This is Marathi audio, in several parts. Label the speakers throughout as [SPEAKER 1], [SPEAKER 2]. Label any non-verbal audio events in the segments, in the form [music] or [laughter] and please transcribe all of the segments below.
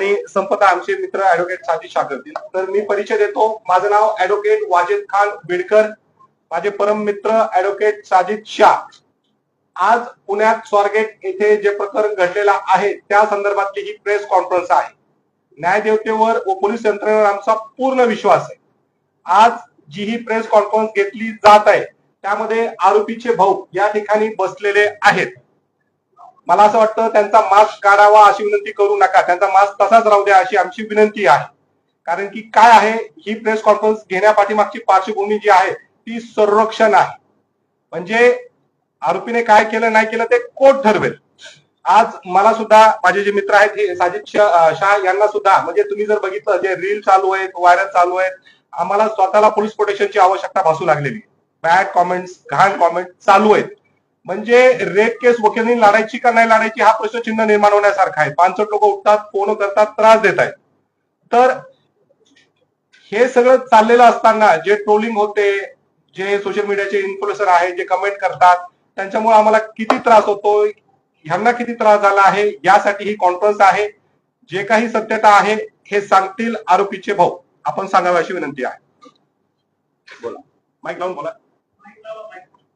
[SPEAKER 1] आणि संपदा आमचे मित्र ऍडव्होकेट साजिद शाह करतील तर मी परिचय देतो. माझं नाव ऍडव्होकेट वाजिद खान बिडकर माझे परम मित्र ऍडव्होकेट साजिद शाह. आज पुण्यात स्वारगेट येथे जे प्रकरण घडलेलं आहे त्या संदर्भातली ही प्रेस कॉन्फरन्स आहे. न्यायदेवतेवर व पोलीस यंत्रणेवर आमचा पूर्ण विश्वास आहे. आज जी ही प्रेस कॉन्फरन्स घेतली जात आहे त्यामध्ये आरोपीचे भाऊ या ठिकाणी बसलेले आहेत. मला असं वाटतं त्यांचा मास्क काढावा अशी विनंती करू नका. त्यांचा मास्क तसाच राहू द्या अशी आमची विनंती आहे. कारण की काय आहे ही प्रेस कॉन्फरन्स घेण्यापाठीमागची पार्श्वभूमी जी आहे ती संरक्षण आहे. म्हणजे आरोपीने काय केलं नाही केलं ते कोर्ट ठरवेल? आज मला सुद्धा माझे जे मित्र आहेत हे साजिद शाह यांना सुद्धा म्हणजे तुम्ही जर बघितलं जे रील चालू आहेत व्हायरल चालू आहेत आम्हाला स्वतःला पोलीस प्रोटेक्शनची आवश्यकता भासू लागलेली. बॅड कॉमेंट्स घाण कॉमेंट चालू आहेत. म्हणजे रेप केस वकिलांनी लढायची का नाही लढायची हा प्रश्नचिन्ह निर्माण होण्यासारखा आहे. पानसट लोक उठतात फोन करतात त्रास देत आहेत. तर हे सगळं चाललेलं असताना जे ट्रोलिंग होते जे सोशल मीडियाचे इन्फ्लुएन्सर आहेत जे कमेंट करतात त्यांच्यामुळे आम्हाला किती त्रास होतो ह्यांना किती त्रास झाला आहे यासाठी ही कॉन्फरन्स आहे. जे काही सत्यता आहे हे सांगतील आरोपीचे भाऊ. आपण सांगावे अशी विनंती आहे. बोला. माईक लावून बोला.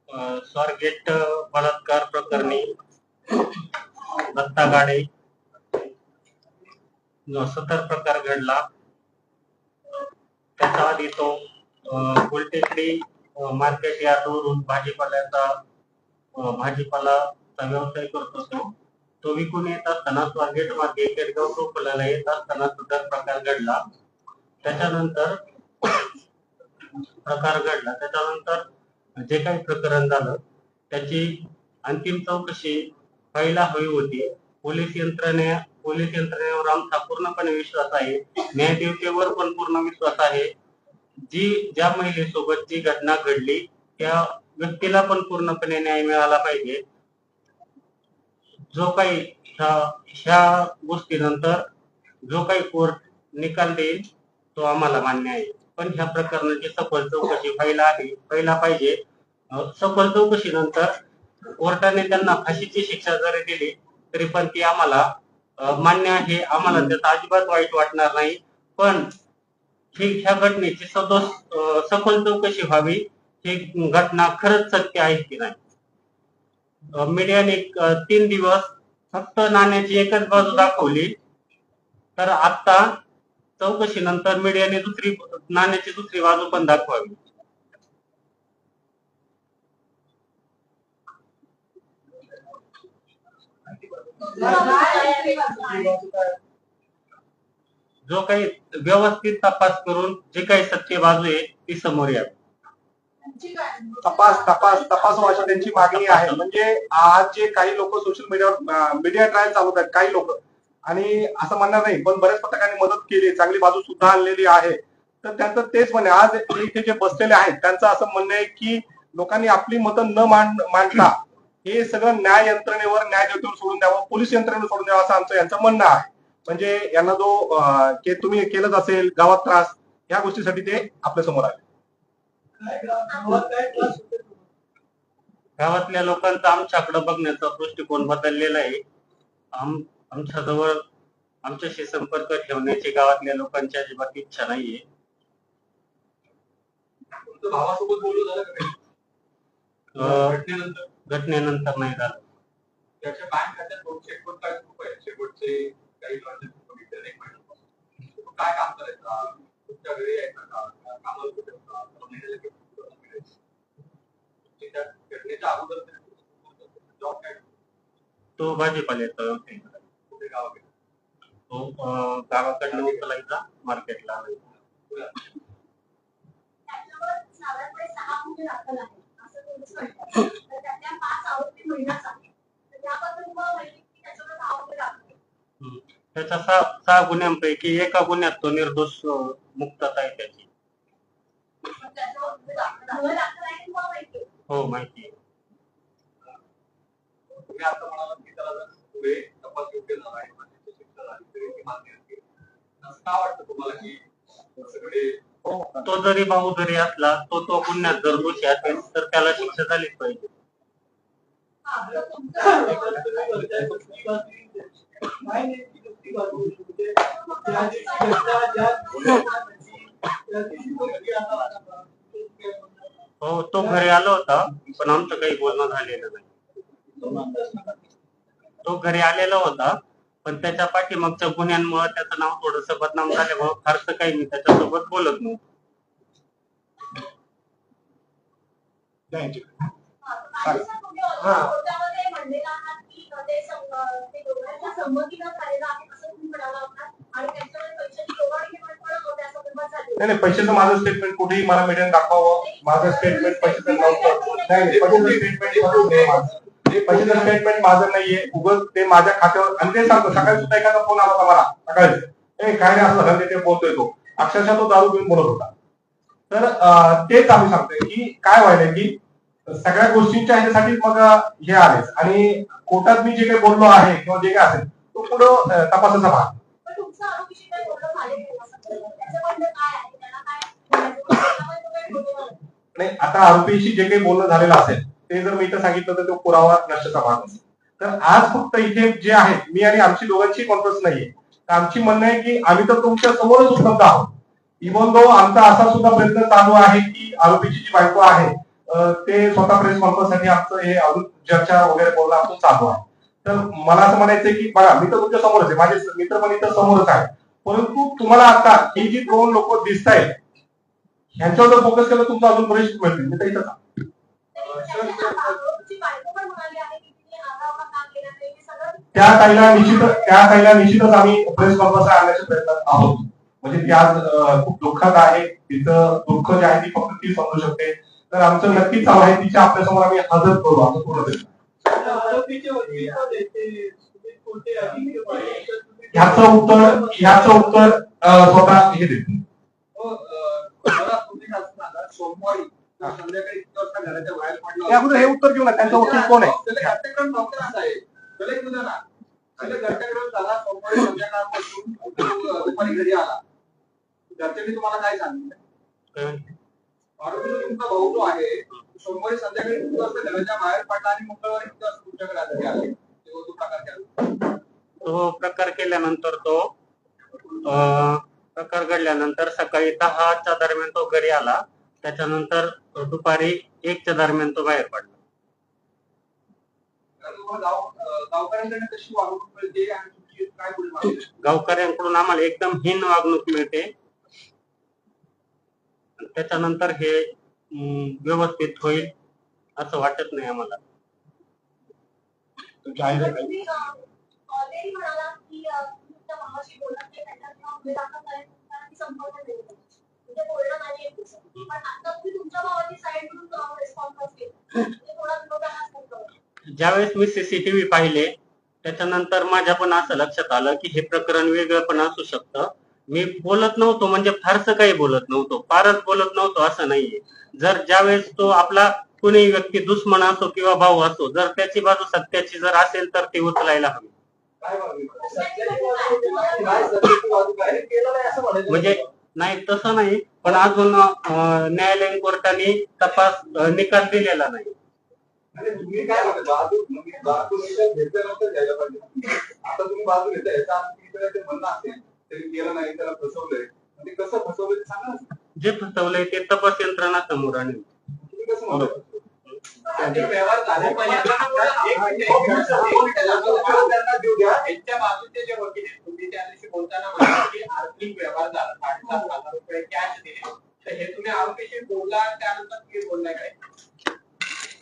[SPEAKER 2] सर स्वारगेट बलात्कार प्रकरणी दत्ता गाडे जो सतर प्रकार घडला त्याच्या आधी तो गुलटेकडी मार्केट यार्डवरून भाजीपाल्याचा भाजीपालाचा व्यवसाय करत होतो. तो विकून येत असताना स्वारगेट मागे केडगाव टोपल्याला येत असताना सदर प्रकार घडला. त्याच्यानंतर प्रकार घडला. त्याच्यानंतर जे काही प्रकरण झालं त्याची अंतिम चौकशी व्हायला हवी होती. पोलीस यंत्रणे पोलीस यंत्रणेवर आमचा पूर्णपणे विश्वास आहे. न्यायदेवतेवर पण पूर्ण विश्वास आहे. जी ज्या महिलेसोबत जी घटना घडली त्या व्यक्तीला पण पूर्णपणे न्याय मिळाला पाहिजे. जो काही ह्या ह्या गोष्टीनंतर जो काही कोर्ट निकाल देईल तो आम्हाला मान्य आहे. पण ह्या प्रकरणाची सखोल चौकशी व्हायला आली व्हायला पाहिजे. सखोल चौकशीनंतर कोर्टाने त्यांना फाशीची शिक्षा जरी दिली तरी पण ती आम्हाला मान्य आहे. आम्हाला त्याचा अजिबात वाईट वाटणार नाही. पण ही ह्या घटनेची सदोष सखोल चौकशी व्हावी ही घटना खरंच सत्य आहे की नाही? मीडियाने तीन दिवस फक्त नाण्याची एकच बाजू दाखवली. तर आता चौकशीनंतर मीडियाने दुसरी नाण्याची दुसरी बाजू पण दाखवावी. जो काही व्यवस्थित तपास करून जे काही सत्य बाजू आहे ती समोर यावी
[SPEAKER 1] तपास तपास तपास हो, अशी त्यांची मागणी आहे. म्हणजे आज जे काही लोक सोशल मीडियावर मीडिया ट्रायल चालवत आहेत काही लोक. आणि असं म्हणणार नाही पण बऱ्याच पत्रकारांनी मदत केली चांगली बाजू सुद्धा आणलेली आहे. तर त्यांचं तेच म्हणे आज इथे जे बसलेले आहेत त्यांचं असं म्हणणं आहे की लोकांनी आपली मतं न मांड मांडता हे सगळं न्याय यंत्रणेवर न्यायदेवतेवर सोडून द्यावं पोलीस यंत्रणेवर सोडून द्यावं असं आमचं यांचं म्हणणं आहे. म्हणजे यांना जो की तुम्ही केलंच असेल गावात त्रास या गोष्टीसाठी ते आपल्यासमोर आले.
[SPEAKER 2] गावातल्या लोकांचा आमच्याकडे बघण्याचा दृष्टिकोन बदललेला आहे. आम आमच्याजवळ आमच्याशी संपर्क ठेवण्याची गावातल्या लोकांची अजिबात इच्छा नाहीये.
[SPEAKER 1] भावासोबत बोलू झालं घटनेनंतर
[SPEAKER 2] नाही झालं.
[SPEAKER 1] त्याच्या बँक खात्यात दोनशे एकोणचाळीस रुपये शेवटचे काही बघितले काय काम करायचा? तुमच्या घरी यायचा का? कामाला कुठे घटनेच्या अगोदर जॉब काय?
[SPEAKER 2] तो भाजीपाल्याचा व्यवसाय करायचा.
[SPEAKER 1] कुठे गावाकडे?
[SPEAKER 2] तो गावाकडनं उचलायचा मार्केटला आणायचा. त्याच्या सहा सहा गुन्ह्यांपैकी एका गुन्ह्यात तो निर्दोष मुक्तता आहे त्याची.
[SPEAKER 3] तुम्हाला
[SPEAKER 2] हो माहिती आहे.
[SPEAKER 1] तो
[SPEAKER 2] जरी भाऊ जरी असला तो तो गुन्ह्यात जर दोषी असेल तर त्याला शिक्षा झालीच पाहिजे.
[SPEAKER 3] हो
[SPEAKER 2] तो घरी आला होता पण आमचं काही बोलणं झालेलं नाही. तो घरी आलेला होता पण त्याच्या पाठीमागच्या गुन्ह्यांमुळे त्याचं नाव थोडस बदनाम झाल्यामुळे फारसं काही मी त्याच्यासोबत बोलत
[SPEAKER 1] हा.
[SPEAKER 3] झाली
[SPEAKER 1] नाही नाही पैशाचं माझं स्टेटमेंट कुठेही मला मीडियाने दाखवावं. माझं स्टेटमेंट पैशाचं नव्हतं. नाही नाही, स्टेटमेंट पैशाचं स्टेटमेंट माझं नाहीये. उगल ते माझ्या खात्यावर आणि ते सांगतो सकाळी सुद्धा एखादा फोन आला होता मला. सकाळी. ए काय नाही असं झालं ते- बोलतोय तो. अक्षरशः तो दारू पिऊन बोलत होता. तर तेच आम्ही सांगतोय की काय व्हायलंय की सगळ्या गोष्टींच्या ह्याच्यासाठी मग हे आलेच. आणि कोर्टात मी जे काही बोललो आहे किंवा जे काही असेल तो पुढं तपासाचा भाग.
[SPEAKER 3] काय काय. नाही
[SPEAKER 1] आता आरोपीशी जे काही बोलणं झालेलं असेल ते जर मी इथं सांगितलं तर तो पुरावा नष्टचा भाग असेल तर आज फक्त इथे जे आहे मी आणि आमची दोघांची कॉन्फरन्स नाहीये. तर आमची म्हणणं आहे की आम्ही तर तुमच्या समोरच उपलब्ध आहोत. इव्हन दो आमचा असा सुद्धा प्रयत्न चालू आहे की आरोपीची जी बायको आहे ते स्वतः प्रेस कॉन्फरन्ससाठी आमचं हे अजून चर्चा वगैरे बोलणं आमचं चालू आहे. तर मला असं म्हणायचं की बघा मी तर तुमच्या समोरच आहे. माझे मित्र पण इथं समोरच आहे परंतु तुम्हाला आता ही जी दोन लोक दिसत आहेत ह्यांच्यावर जर फोकस केलं तुमचा अजून बरेच मिळतील. मी तर
[SPEAKER 3] इथं
[SPEAKER 1] त्या ताईला निश्चित त्या ताईला निश्चितच आम्ही प्रेस कॉन्फरन्स आणण्याच्या प्रयत्नात आहोत. म्हणजे त्या खूप दुःखात आहे. तिचं दुःख जे आहे ती फक्त ती समजू शकते. तर आमचं नक्कीच चालू आहे. तिच्या आपल्यासमोर आम्ही हजर करू. आमचं पूर्ण प्रयत्न ह्याचं उत्तर ह्याच उत्तर स्वतः हे देते
[SPEAKER 4] सोमवारी संध्याकाळी वाजता घराच्या बाहेर पडला.
[SPEAKER 1] त्या अगोदर हे उत्तर घेऊ ना त्यांचा वकील कोण आहे?
[SPEAKER 4] त्याला नव्हता त्याला एक त्याला झाला सोमवारी संध्याकाळपासून तो दुपारी घरी आला. घरच्यांनी तुम्हाला काय सांगितलं? तुमचा भाऊ जो आहे सोमवारी संध्याकाळी किती वाजता घराच्या बाहेर पडला आणि मंगळवारी किती वाजता तुमच्याकडे घरी आले. तेव्हा तो प्रकार केला.
[SPEAKER 2] तो प्रकार केल्यानंतर तो प्रकार घडल्यानंतर सकाळी दहाच्या दरम्यान तो घरी आला. त्याच्यानंतर दुपारी एकच्या दरम्यान तो बाहेर पडला? गावकऱ्यांकडून आम्हाला एकदम हीन वागणूक मिळते. त्याच्यानंतर हे अं, व्यवस्थित होईल असं वाटत नाही आम्हाला.
[SPEAKER 3] की म्हणजे बोलणं नाही येत तसं. पण आता तुम्ही तुमच्या भावाची साईड म्हणून रिस्पॉन्स केला ते थोडा विरोधाभास नाही करत.
[SPEAKER 2] ज्यावेळेस मी सीसीटीव्ही पाहिले त्याच्यानंतर माझ्या पण असं लक्षात आलं की हे प्रकरण वेगळं पण असू शकतं मी बोलत नव्हतो म्हणजे फारसं काही बोलत नव्हतो फारच बोलत नव्हतो असं नाहीये जर ज्यावेळेस तो आपला कुणी व्यक्ती दुश्मन असो किंवा भाऊ असो जर त्याची बाजू सत्याची जर असेल तर ती उचलायला हवी
[SPEAKER 4] काय मागणी आहे? सत्याची बाजू काय? सत्याची बाजू काय? हे केलं नाही असं म्हणायचं
[SPEAKER 2] म्हणजे नाही तसं नाही. पण अजून न्यायालयीन कोर्टाने तपास निकाल दिलेला नाही.
[SPEAKER 4] आणि तुम्ही काय आता तुम्ही बाजू म्हणणं असेल तरी केलं नाही त्याला फसवलंय. कसं फसवलंय सांगा.
[SPEAKER 2] जे फसवलंय ते तपास यंत्रणा समोर आणेल.
[SPEAKER 4] तुम्ही कसं म्हणता? व्यवहार झाले एक मिनिट, एक मिनिट, एक मिनिट. व्यवहार त्यांना देऊ द्या. यांच्या बाजूचे जे वकील आहेत, तुम्ही त्या दिवशी बोलताना म्हणाला की आर्थिक व्यवहार झाला साडेसात हज़ार रुपये कॅश दिले तर हे तुम्ही आरोपीशी बोलला त्यानंतर तुम्ही बोललाय काय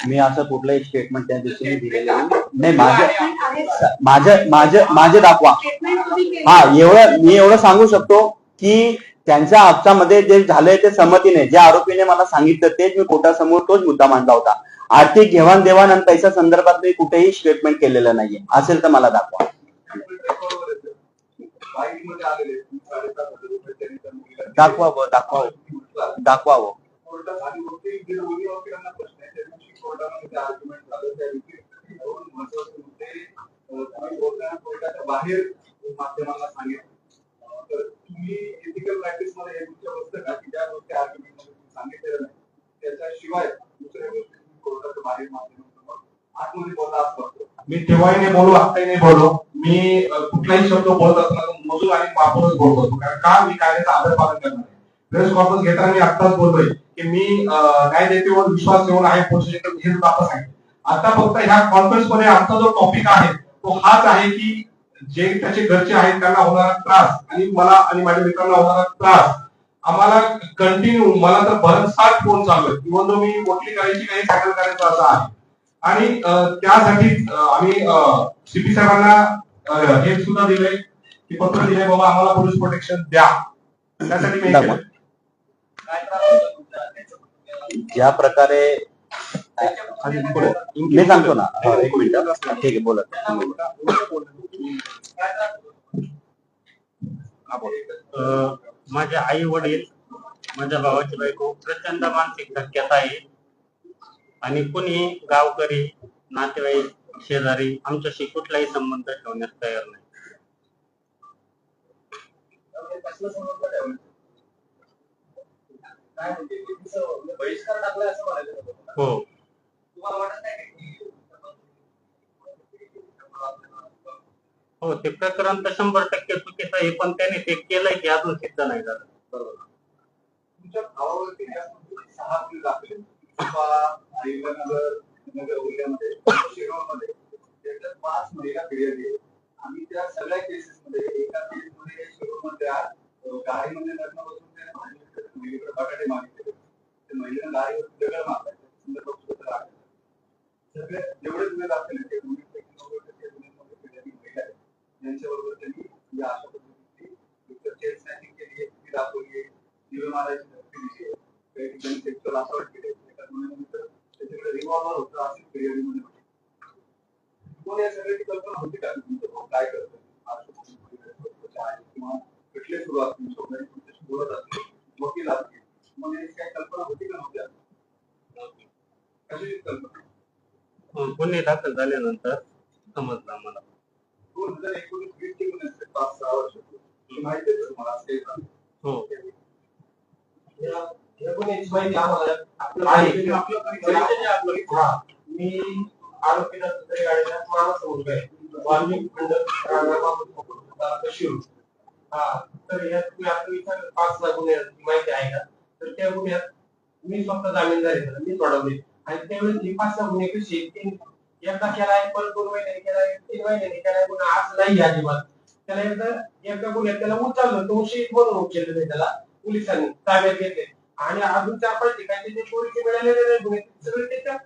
[SPEAKER 5] मी असं कुठलंही स्टेटमेंट त्या दिवशी मी दिलेलं नाही. नाही माझं माझं माझं माझं दाखवा हा एवढं मी एवढं सांगू शकतो की त्यांच्या आपसामध्ये जे झालंय ते संमतीने जे आरोपीने मला सांगितलं तेच मी कोर्टासमोर तोच मुद्दा मांडला होता. आर्थिक घेवाण देवाण आणि पैसा संदर्भात मी कुठेही स्टेटमेंट केलेलं नाहीये. असेल तर मला दाखवा.
[SPEAKER 4] बाईकमध्ये आलेले साडेसात
[SPEAKER 5] दाखवावं दाखवावं दाखवावं
[SPEAKER 4] कोर्टात आणि बाहेर माध्यमांना सांगितलं. तुम्ही एथिकल प्रॅक्टिसमध्ये हे तुमच्या की ज्या गोष्टी आर्ग्युमेंटमध्ये सांगितलेल्या नाही त्याच्याशिवाय दुसऱ्या गोष्टी तुम्ही कोर्टाच्या बाहेर आतमध्ये बोलला
[SPEAKER 1] मी तेव्हाही नाही बोलू आताही नाही बोलू मी कुठलाही शब्द बोलत असताना मजूर आणि वापरूनच बोलत. असतो कारण का मी कायद्याचा आदर पालन करणार प्रेस कॉन्फरन्स घेताना मी आत्ताच बोलतोय की मी अ, न्यायदेतेवर विश्वास ठेवून आहे पोलीस स्टेशन हे आता सांगितलं. आता फक्त ह्या कॉन्फरन्समध्ये आमचा जो टॉपिक आहे तो हाच आहे की जे त्याचे घरचे आहेत त्यांना होणारा त्रास. आणि मला आणि माझ्या मित्रांना होणारा त्रास. आम्हाला कंटिन्यू मला तर भरमसाठ फोन चालू आहे इव्हन दो मी मोठी करायची काही सॅटल करायचं असं आहे. आणि त्यासाठी आम्ही सीपी साहेबांना हे सुद्धा दिलंय की पत्र दिलंय बाबा आम्हाला पोलीस प्रोटेक्शन द्या. त्यासाठी मी.
[SPEAKER 5] ज्या प्रकारे. मी सांगतो ना. एक मिनिट. ठीक आहे बोला.
[SPEAKER 2] माझे आई वडील माझ्या भावाची बायको प्रचंड मानसिक धक्क्यात आहे. आणि कुणी गावकरी नातेवाईक शेजारी आमच्याशी कुठलाही संबंध ठेवण्यास तयार नाही. हो. हो ते प्रकरण तर शंभर टक्के चुकीचं आहे पण त्याने ते केलंय की अजून सिद्ध नाही झालं.
[SPEAKER 4] बरोबर. तुमच्या भावावरती सहा गुन्हे दाखल अहिल्यानगर, नगर त्याच्यात पाच महिला फिर्याद त्या सगळ्या केसेस एका मध्ये गाडीमध्ये लग्न बसून त्या महिलेकडे बटाटे मागितले. त्या महिलेनं गाडीवर दगड मागतात जेवढे गुन्हे दाखल फिर्यादी. यांच्याबरोबर त्यांनी या अशा पद्धतीची स्नॅचिंग केली आहे दाखवली आहे मारायची धमकी दिली आहे काही ठिकाणी सेक्शुअल असॉल्ट केले एका गुन्ह्यानंतर त्याच्याकडे रिव्हॉल्वर होतं अशी फिर्यादीमध्ये म्हटलं. तुम्हाला या सगळ्याची कल्पना होती का तुमचं काय करतो किंवा कुठले सुरू असतील शोधण्याची तुमच्याशी बोलत असतील वकील असतील तुम्हाला याची काही कल्पना होती का नव्हत्या कशाची कल्पना
[SPEAKER 2] गुन्हे दाखल झाल्यानंतर समजलं आम्हाला
[SPEAKER 4] दोन हजार एकोणीस वीस असते पाच सहा वर्ष माहिती आहे तुम्हाला असं काही
[SPEAKER 2] हो
[SPEAKER 6] या गुन्ह्याची माहिती आम्हाला आपलं
[SPEAKER 1] आहे.
[SPEAKER 6] आपलं परिचय आहे आपलं. हा. मी आरोपी नसलेल्या गाडीला मामाचा मुलगा आहे वाल्मिक खंडक राणा मामूद हा तर यात तुम्ही आता विचार पाच सहा माहिती आहे का तर त्या गुन्ह्यात मी स्वतः जामीनदार आहे मी सोडवले आणि त्यावेळेस हे पाच सहा तीन एकदा केलाय पण दोन महिन्याने केलाय तीन महिन्याने केलाय पुन्हा आज नाही अजिबात. त्याला एकदा एकदा गुन्ह्यात त्याला उचललं तो उशीर म्हणून उचललं नाही त्याला पोलिसांनी ताब्यात घेतले. आणि अजून चार पाच ठिकाणी जे चोरीचे मिळालेले नाही गुन्हे सगळे त्याच्या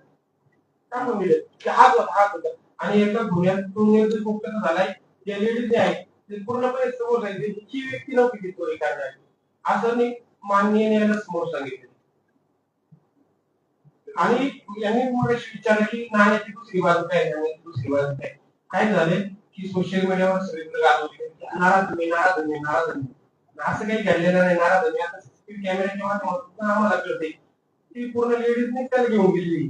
[SPEAKER 6] टाकून दिले. की हाच होता हाच होता. आणि एका गुन्ह्यातून निर्देश मुक्त झालाय जे लेडीज आहे ते पूर्णपणे समोर सांगितले ही व्यक्ती नव्हती ती चोरी करणारी. असं मी माननीय न्यायालयाला समोर सांगितले. आणि यांनी मगाशी विचारलं की नाण्याची दुसरी बाजू काय नाण्याची दुसरी बाजू काय? काय झाले? की सोशल मीडियावर सगळीकडे गाजवले नाराज मी नाराज मी नाराज मी असं काही घडलेलं नाही नाराज मी आता सीसीटीव्ही कॅमेऱ्याच्या माध्यमातून आम्हाला कळते ती पूर्ण लेडीजने त्याला घेऊन गेली.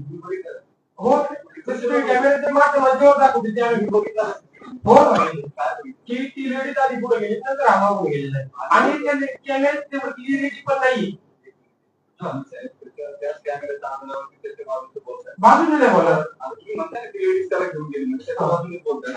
[SPEAKER 6] हो सीसीटीव्ही कॅमेऱ्याच्या माध्यमात जेव्हा दाखवते ते आम्ही बघितलं. हो, हो की ती लेडीज आधी पुढे गेली नंतर आम्हाला मागून गेलेला आहे आणि त्या कॅमेऱ्यात क्लिअरिटी पण नाही.
[SPEAKER 4] त्याच
[SPEAKER 6] बाजूने
[SPEAKER 4] आता तुम्ही लेडीज त्याला घेऊन गेली बाजूने बोलताय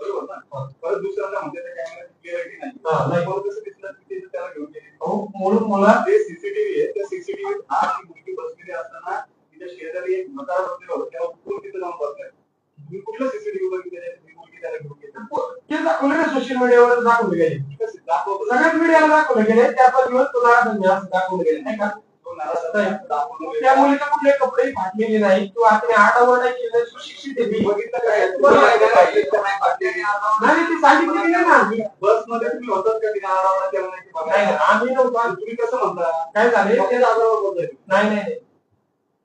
[SPEAKER 4] बरोबर ना परत दुसऱ्यांदा म्हणते त्या कॅमेऱ्याची क्लिअरिटी नाही.
[SPEAKER 6] नाही.
[SPEAKER 4] परत कसं दिसलं की त्याला घेऊन गेली
[SPEAKER 6] म्हणून मला.
[SPEAKER 4] ते सीसीटीव्ही आहे त्या सीसीटीव्ही आज ती मुलगी बसलेली असताना तिच्या शेजारी एक म्हातारा बसलेला होता तेव्हा उठून तिथं जाऊन बसलाय तुम्ही कुठलं सीसीटीव्ही बघितलं मुलगी त्याला घेऊन गेली.
[SPEAKER 6] ते दाखवले ना सोशल मीडियावर दाखवले गेले. सगळ्याच मीडियाला दाखवले गेले त्या पण दिवस तो नाराज आहे असं दाखवले गेले. नाही का
[SPEAKER 4] तो नाराज आहे. दाखवतो
[SPEAKER 6] त्या मुलीला कुठले कपडे फाटलेले नाही किंवा आपण आडावर नाही केलं सुशिक्षित आहे. ती.
[SPEAKER 4] बघितलं काय नाही
[SPEAKER 6] नाही ती सांगितलेली नाही ना.
[SPEAKER 4] बसमध्ये तुम्ही होतात का? तिने आरामात तेव्हा नाही
[SPEAKER 6] नाही? नाही, आम्ही नव्हतो.
[SPEAKER 4] तुम्ही कसं म्हणता?
[SPEAKER 6] काय झाले?
[SPEAKER 4] ते आधारावर बोलताय.
[SPEAKER 6] नाही नाही नाही.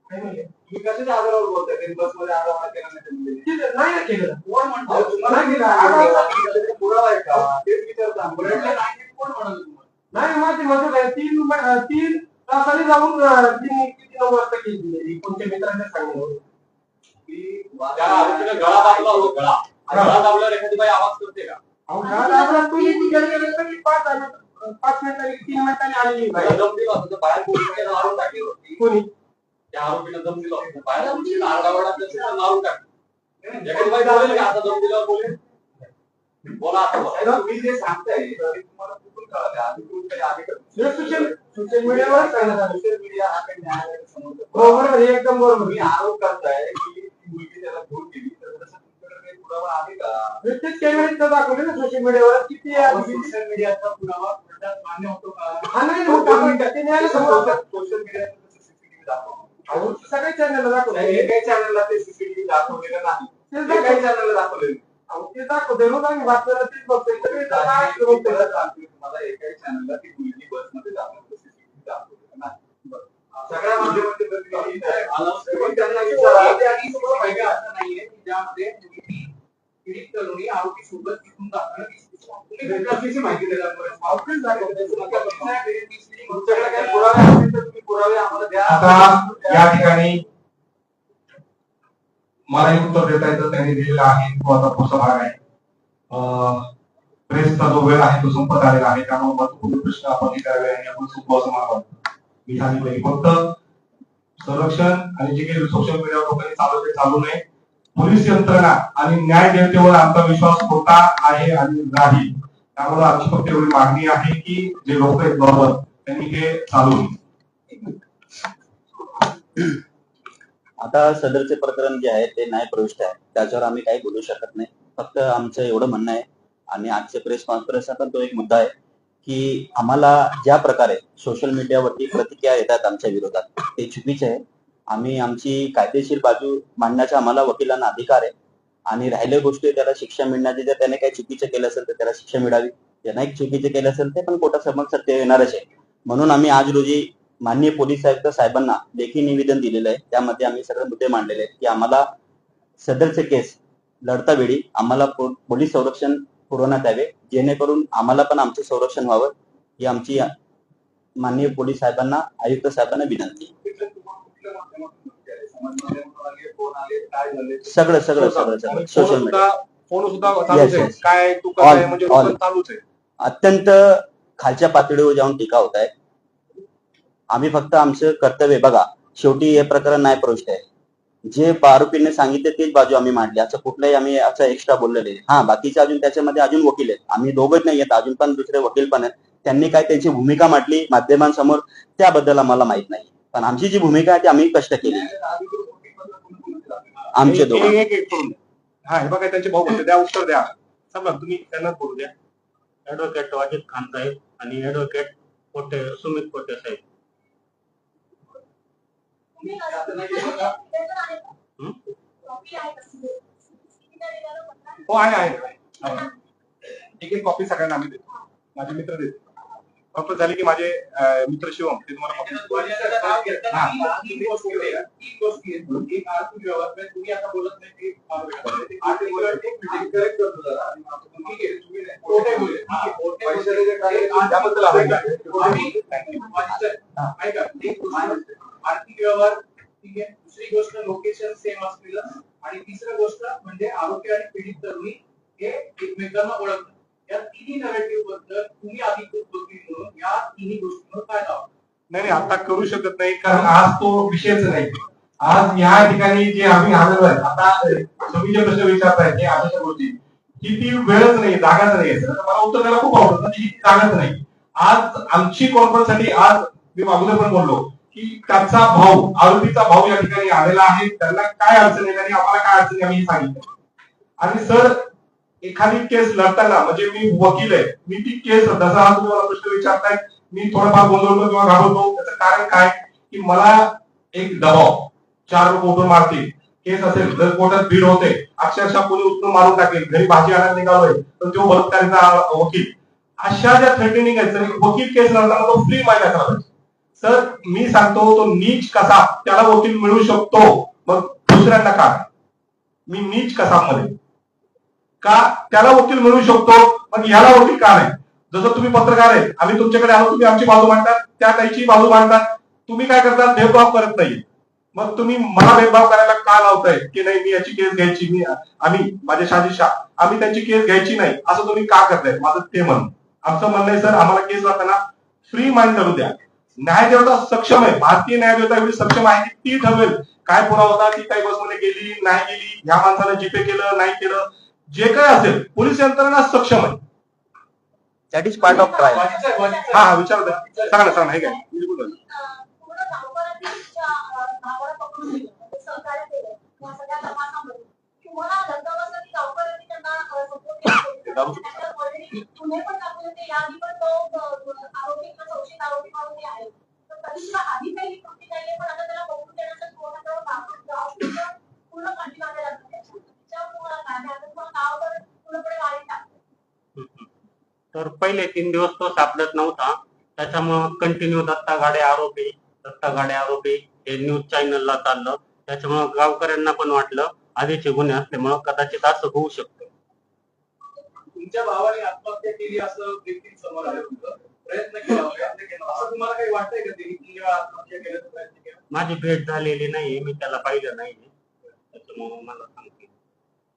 [SPEAKER 6] नाही नाही.
[SPEAKER 4] तुम्ही कशाच्या आधारावर बोलताय? बसमध्ये आरामात केला नाही.
[SPEAKER 6] ते नाही केलं. कोण म्हणतो?
[SPEAKER 4] तुम्हाला
[SPEAKER 6] नाही केलं.
[SPEAKER 4] पुरावा आहे का? तेच विचारता बुलेटला नाही कोण म्हणाल तुम्हाला?
[SPEAKER 6] नाही माझी मदत आहे तीन तीन तासाने जाऊन तीन किती नऊ वाजता केली कोणत्या मित्राच्या
[SPEAKER 7] आरोपीने गळा दाबला हो गळा. आणि गळा दाबल्यावर एखादी बाई आवाज करते का?
[SPEAKER 6] अहो, गेले तर मी पाच मिनिटांनी तीन मिनिटांनी आलेली बाई.
[SPEAKER 7] दम दिला होता तर बाहेर मारून टाकली होती?
[SPEAKER 6] कोणी?
[SPEAKER 7] त्या आरोपीने दम दिला होता बाहेर पोलिसांनी आरडाओरडा केला, त्याला मारून टाकली एखादी बाई बोलेल का? आता दम बोलेल? बोला आता
[SPEAKER 4] तुम्ही जे सांगताय तुम्हाला
[SPEAKER 6] सोशल मीडियावर
[SPEAKER 4] सोशल मीडिया हा काही समोर
[SPEAKER 6] बरोबर आहे, एकदम बरोबर
[SPEAKER 4] तुम्ही आरोप करताय की ती मुलगी त्याला घेऊन गेली तर तसं तुमच्याकडे काही पुरावा आहे का
[SPEAKER 6] दाखवले ना सोशल मीडियावर किती आहे
[SPEAKER 4] सोशल मीडियाचा पुरावा कोर्टात मान्य होतो का
[SPEAKER 6] हा नाही आपण ते न्यायालय समोर
[SPEAKER 4] सोशल मीडियावर सीसीटीव्ही दाखवा
[SPEAKER 6] अहो, सगळ्या चॅनलला दाखवलं
[SPEAKER 4] नाही, एकाही चॅनलला ते सीसीटीव्ही दाखवलेलं नाही काही चॅनलला दाखवलेलं
[SPEAKER 6] ते दाखवते रोज आम्ही बातम्याला तेच बघतोय सगळे
[SPEAKER 4] मी
[SPEAKER 6] बघतोय
[SPEAKER 4] तुम्हाला एकाही चॅनलला ती मुलगी बसमध्ये दाखवलं सीसीटीव्ही दाखवलेलं नाही सगळ्या माध्यमांचे प्रतिनिधी पण त्यांना विचारा.
[SPEAKER 7] आणि तुम्हाला माहिती आहे असं नाहीये की ज्यामध्ये मुलगी पीडित तरुणी आरोपी सोबत तिथून जाताना. तुम्ही
[SPEAKER 4] माहिती तुमच्याकडे काही पुरावे असतील तर तुम्ही पुरावे आम्हाला द्या.
[SPEAKER 1] आता या ठिकाणी मला एक उत्तर देता येतं त्यांनी दिलेलं आहे. तो आता पुढचा भाग आहे. प्रेसचा जो वेळ आहे तो संपत आलेला आहे. त्यामुळे महत्त्वपूर्ण प्रश्न आपण विचारावे आणि आपण सोपं असं मला मी झाली पाहिजे फक्त संरक्षण आणि जे काही सोशल मीडियावर लोकांनी चालू ते चालू नये. पोलीस यंत्रणा आणि न्याय देवतेवर आमचा विश्वास होता आहे आणि राहील त्यामुळे आमची फक्त एवढी मागणी आहे की जे लोक आहेत बरोबर त्यांनी हे चालू
[SPEAKER 5] आता सदरचे प्रकरण जे आहे ते न्यायप्रविष्ट आहे. त्याच्यावर आम्ही काही बोलू शकत नाही. फक्त आमचं एवढं म्हणणं आहे आणि आजच्या प्रेस कॉन्फरन्सचा पण तो एक मुद्दा आहे की आम्हाला ज्या प्रकारे सोशल मीडियावरती प्रतिक्रिया येतात आमच्या विरोधात ते चुकीचे आहे. आम्ही आमची कायदेशीर बाजू मांडण्याचा आम्हाला वकिलांना अधिकार आहे. आणि राहिल्या गोष्टी त्याला शिक्षा मिळण्याची जर त्याने काही चुकीचं केलं असेल तर त्याला शिक्षा मिळावी. ज्यांना एक चुकीचे केलं असेल ते पण कोर्टासमोर सत्य येणारच आहे. म्हणून आम्ही आज रोजी माननीय पोलीस आयुक्त साहेबांना लेखी निवेदन दिलेलं आहे. त्यामध्ये आम्ही सगळे मुद्दे मांडलेले आहेत की आम्हाला सदरचे केस लढता वेळी आम्हाला पोलीस संरक्षण पुरवण्यात यावे जेणेकरून आम्हाला पण आमचं संरक्षण व्हावं. ही आमची माननीय पोलीस साहेबांना आयुक्त साहेबांना विनंती. सगळं सगळं सगळं सगळं. सोशल मीडिया
[SPEAKER 1] फोन सुद्धा चालूच आहे काय तू
[SPEAKER 5] All,
[SPEAKER 1] म्हणजे चालूच आहे
[SPEAKER 5] अत्यंत खालच्या पातळीवर जाऊन टीका होत आहे. आम्ही फक्त आमचं कर्तव्य बघा. शेवटी हे प्रकरण नाही प्रविष्ट आहे. जे आरोपीने सांगितले तेच बाजू आम्ही मांडली. असं कुठलंही आम्ही असं एक्स्ट्रा बोललेले नाही हा बाकीचे अजून त्याच्यामध्ये अजून वकील आहेत. आम्ही दोघंच नाही आहेत अजून पण दुसरे वकील पण आहेत. त्यांनी काय त्यांची भूमिका मांडली माध्यमांसमोर त्याबद्दल आम्हाला माहीत नाही. पण आमची जी भूमिका आहे ती आम्ही कष्ट केली. आमचे दोघे.
[SPEAKER 1] द्या. हा हे बघा त्यांचे भाऊ होते द्या उत्तर द्या. समजा तुम्ही त्यांना बोलू द्या.
[SPEAKER 2] ऍडव्होकेट वाजिद खान साहेब आणि ऍडव्होकेट कोटे सुमित कोटे साहेब
[SPEAKER 3] तुम्ही असं निवेदन आहे का? आहे
[SPEAKER 1] हो आहे आहे आहे. एक एक कॉपी सगळ्यांना आम्ही देतो माझे मित्र देतो फक्त झाले की माझे मित्र शिवम ते तुम्हाला हा.
[SPEAKER 7] आर्थिक व्यवहार ठीक आहे. हा, दुसरी गोष्ट लोकेशन सेम असलेलं. आणि तिसरी गोष्ट म्हणजे आरोपी आणि पीडित तरुणी हे एकमेकांना ओळखतात. या तिन्ही नरेटिव्हबद्दल तुम्ही अधिकृत वकील म्हणून या तिन्ही गोष्टींवर काय लावा
[SPEAKER 1] नाही नाही आता करू शकत नाही कारण आज तो विषयच नाही. आज या ठिकाणी जे आम्ही आलेलो आहे आता तुम्ही जे प्रश्न विचारताय ते अशा गोष्टी की ती वेळच नाही जागाच नाही. मला उत्तर द्यायला खूप आवडतं ती जागाच नाही. आज आमची कॉन्फरन्ससाठी आज मी अगोदर पण बोललो की त्याचा भाऊ आरोपीचा भाऊ या ठिकाणी आलेला आहे त्यांना काय अडचण आहे आणि आम्हाला काय अडचण आहे आम्ही हे सांगितलं. आणि सर एखादी केस लढताना म्हणजे मी वकील आहे मी ती केस जसा हा तुम्हाला प्रश्न विचारताय मी थोडाफार गोंधळतो किंवा घाबरतो त्याचं कारण काय? की मला एक दबाव चार लोक उठून मारतील केस असेल जर कोर्टात भीड होते अक्षरशः कोणी उत्तम मारून टाकेल घरी भाजी आणायला निघालोय तर तो बलात्कारीचा वकील. अशा ज्या थ्रेटनिंग आहेत तर वकील केस लढताना तो फ्री माहिती असला सर मी सांगतो तो नीच कसा त्याला वकील मिळू शकतो मग दुसऱ्यांना का? मी नीच कसा मध्ये का त्याला वकील मिळू शकतो पण याला वकील का नाही? जसं तुम्ही पत्रकार आहे आम्ही तुमच्याकडे आलो तुम्ही आमची बाजू मांडतात त्या त्याची बाजू मांडतात. तुम्ही काय करता भेदभाव करत नाही. मग तुम्ही मला भेदभाव करायला का लावताय? की नाही मी याची केस घ्यायची मी आम्ही माझ्या शाजी शाह आम्ही त्यांची केस घ्यायची नाही असं तुम्ही का करताय? माझं ते म्हणणं आमचं म्हणणं आहे सर आम्हाला केस जाताना फ्री माइंड करू द्या. न्यायदेवता सक्षम आहे. भारतीय न्यायदेवता एवढी सक्षम आहे की ती ठरवेल. काय पुरावा होता ती काही बसमध्ये गेली नाही गेली ह्या माणसानं जीपे केलं नाही केलं जे काय असेल पोलीस यंत्रणा सक्षम आहे.
[SPEAKER 5] That is part of trial.
[SPEAKER 1] हा हा विचार द्या. सांगा ना सांगा ना हे काय बिलकुल.
[SPEAKER 3] पूर्ण [laughs] तर
[SPEAKER 2] पहिले तीन दिवस तो सापडत नव्हता. त्याच्यामुळं कंटिन्यू दत्ता गाडे आरोपी दत्ता गाडे आरोपी हे न्यूज चॅनलला चाललं. त्याच्यामुळं गावकऱ्यांना पण वाटलं आधीचे गुन्हे असल्यामुळं कदाचित असं होऊ शकतं.
[SPEAKER 7] तुमच्या भावाने आत्महत्या केली असं देखील समोर आलं होतं. प्रयत्न केला असं तुम्हाला काही वाटतंय का त्यांनी तीन वेळा आत्महत्या केल्याचा प्रयत्न केला?
[SPEAKER 2] माझी भेट झालेली नाही मी त्याला पाहिलं नाही. त्याच्यामुळं मला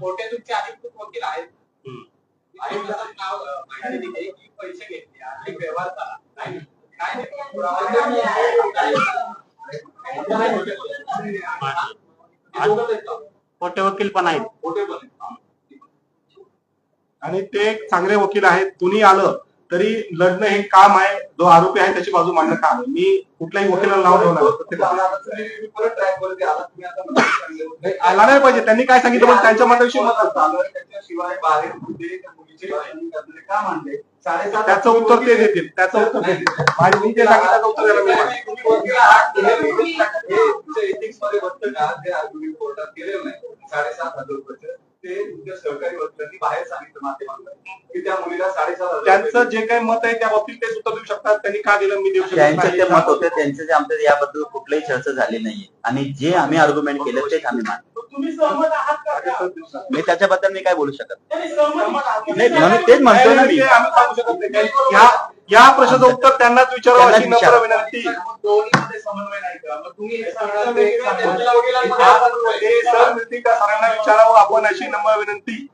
[SPEAKER 4] मोठे पैसे
[SPEAKER 7] घेतले व्यवहार
[SPEAKER 2] वकील पण आहेत.
[SPEAKER 1] आणि ते एक चांगले वकील आहेत. कुणी आलं तरी लढणं हे काम आहे जो आरोपी आहे त्याची बाजू मांडणं काम आहे. मी कुठल्याही वकिलाला नाव ठेवणार नाही.
[SPEAKER 4] आला.
[SPEAKER 1] नाही, नाही पाहिजे. त्यांनी काय सांगितलं पण त्यांच्या मताविषयी त्याचं उत्तर ते देतील. त्याचं उत्तर ते देतील. मी जे सांगितलं त्याचं उत्तर द्यायला मी
[SPEAKER 4] ते तुमच्या सहकारी बाहेर सांगितलं माध्यमांना की त्या मुलीला साडेसात हजार
[SPEAKER 1] त्यांचं जे काही मत आहे त्या बाबतीत ते उत्तर देऊ शकतात. त्यांनी का दिलं मी देऊ शकत
[SPEAKER 5] त्यांचं ते
[SPEAKER 1] नाही.
[SPEAKER 5] मत होते त्यांचं जे आमचं याबद्दल कुठलीही चर्चा झाली नाहीये. आणि जे आम्ही आर्ग्युमेंट केले तेच आम्ही मानतो.
[SPEAKER 7] तुम्ही सहमत आहात का? त्या?
[SPEAKER 5] मी त्याच्याबद्दल मी काय बोलू शकत
[SPEAKER 7] नाही,
[SPEAKER 5] म्हणून तेच म्हणतो ना मी.
[SPEAKER 1] या या प्रश्नाचं उत्तर त्यांनाच विचारावं अशी नम्र
[SPEAKER 5] विचारा.
[SPEAKER 1] विनंती. सरांना विचारावं आपण अशी नम्र विनंती.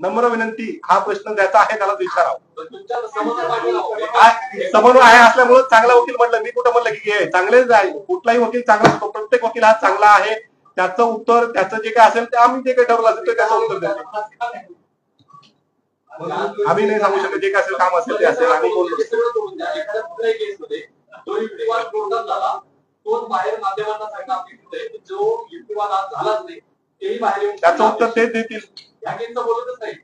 [SPEAKER 1] नम्र विनंती हा प्रश्न ज्याचा आहे त्याला विचारावं. समन्वय आहे असल्यामुळे चांगला वकील म्हटलं मी कुठं म्हणलं की हे चांगलेच आहे. कुठलाही वकील चांगला असतो. प्रत्येक वकील हा चांगला आहे. त्याचं उत्तर त्याचं जे काय असेल ते आम्ही जे काही ठरवलं असेल ते त्याचं उत्तर द्यायचं आम्ही नाही सांगू शकत जे काय असेल काम असेल ते असेल आम्ही बोललो
[SPEAKER 4] द्या. झाला बाहेर जो आज नाही. तेही बाहेर
[SPEAKER 1] त्याचं उत्तर ते देतील.
[SPEAKER 4] बोलतच नाही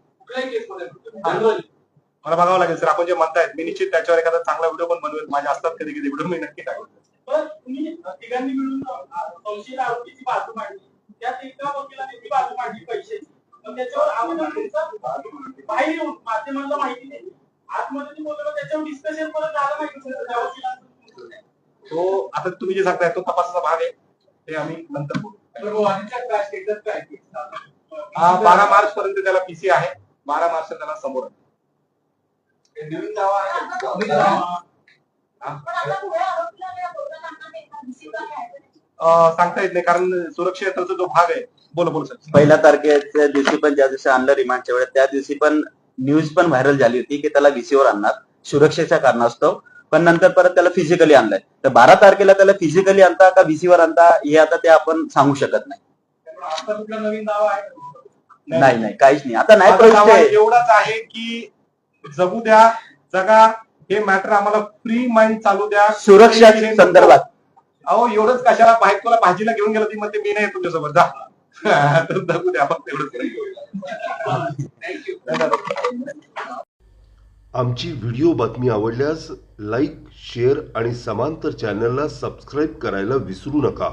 [SPEAKER 1] मला बघावं लागेल सर. आपण जे म्हणतायत मी निश्चित त्याच्यावर एखादा चांगला व्हिडिओ पण बनवेल. माझ्या असतात कधी कधी व्हिडिओ मी नक्की टाकेल
[SPEAKER 7] पण तुम्ही तिघांनी मिळून संशयित आरोपीची बाजू मांडली. त्यात एका वकिलाने ती बाजू मांडली पैशाची त्याच्यावर बाहेर येऊन माध्यमांना माहिती नाही. आतमध्ये बोललो त्याच्यावर डिस्कशन परत झालं वकिलांचं
[SPEAKER 1] तो आता तुम्ही जे सांगताय तो तपासाचा भाग आहे. ते आम्ही नंतर बोलू. हा बारा मार्च पर्यंत त्याला पीसी आहे. बारा मार्च त्याला समोर आहे.
[SPEAKER 4] नवीन दावा आहे.
[SPEAKER 1] सांगता येत नाही कारण सुरक्षेचा जो भाग आहे बोला बोल सर
[SPEAKER 5] पहिल्या तारखेच्या दिवशी पण ज्या दिवशी आणलं रिमांडच्या वेळेस त्या दिवशी पण न्यूज पण व्हायरल झाली होती की त्याला व्हीसीवर आणणार सुरक्षेच्या कारणास्तव. पण नंतर परत त्याला फिजिकली आणलंय. तर बारा तारखेला त्याला फिजिकली आणता का व्हीसीवर आणता हे आता ते आपण सांगू शकत नाही. नाही नाही. काहीच नाही. आता नाही
[SPEAKER 1] एवढाच आहे की जगू द्या जगा हे मॅटर आम्हाला फ्री माइंड चालू द्या.
[SPEAKER 5] सुरक्षा संदर्भात.
[SPEAKER 1] अहो एवढंच कशाला बाहेर तुला भाजीला घेऊन गेलं ती म्हणते मी नाही तुमच्यासोबत जा. [laughs] तर जगू द्या फक्त एवढंच
[SPEAKER 4] थँक्यू
[SPEAKER 8] आमची व्हिडिओ बातमी आवडल्यास लाईक शेअर आणि समांतर चॅनलला सबस्क्राईब करायला विसरू नका.